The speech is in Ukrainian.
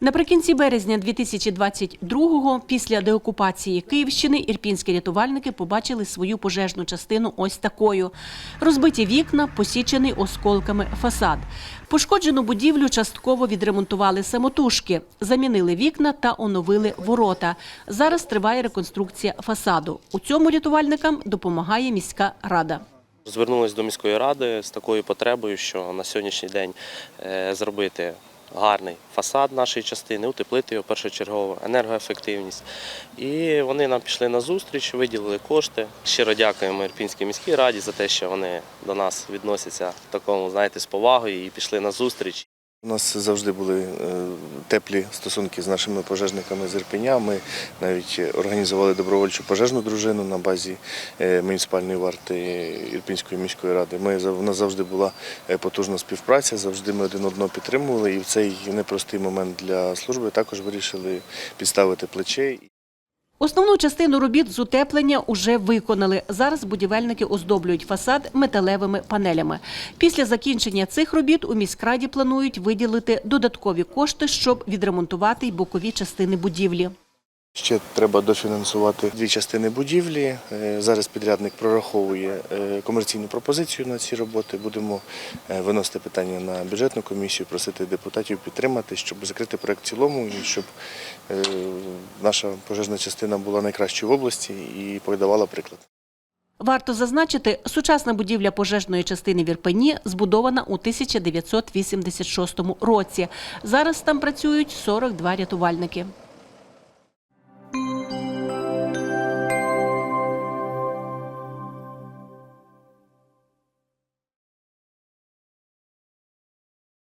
Наприкінці березня 2022-го, після деокупації Київщини, ірпінські рятувальники побачили свою пожежну частину ось такою: розбиті вікна, посічений осколками фасад. Пошкоджену будівлю частково відремонтували самотужки, замінили вікна та оновили ворота. Зараз триває реконструкція фасаду. У цьому рятувальникам допомагає міська рада. Звернулись до міської ради з такою потребою, що на сьогоднішній день е, зробити гарний фасад нашої частини, утеплити його першочергово, енергоефективність. І вони нам пішли на зустріч, виділили кошти. Щиро дякуємо Ірпінській міській раді за те, що вони до нас відносяться в такому, знаєте, з повагою і пішли на зустріч. У нас завжди були е, теплі стосунки з нашими пожежниками з Ірпеня. Ми навіть організували добровольчу пожежну дружину на базі е, муніципальної варти Ірпінської міської ради. Ми у нас завжди була е, потужна співпраця, завжди ми один одного підтримували. І в цей непростий момент для служби також вирішили підставити плече. Основну частину робіт з утеплення уже виконали. Зараз будівельники оздоблюють фасад металевими панелями. Після закінчення цих робіт у міськраді планують виділити додаткові кошти, щоб відремонтувати й бокові частини будівлі. Ще треба дофінансувати дві частини будівлі. Е, Зараз підрядник прораховує е, комерційну пропозицію на ці роботи. Будемо е, виносити питання на бюджетну комісію, просити депутатів підтримати, щоб закрити проект в цілому і щоб наша пожежна частина була найкращою в області і подавала приклад. Варто зазначити, сучасна будівля пожежної частини в Ірпені збудована у 1986 році. Зараз там працюють 42 рятувальники.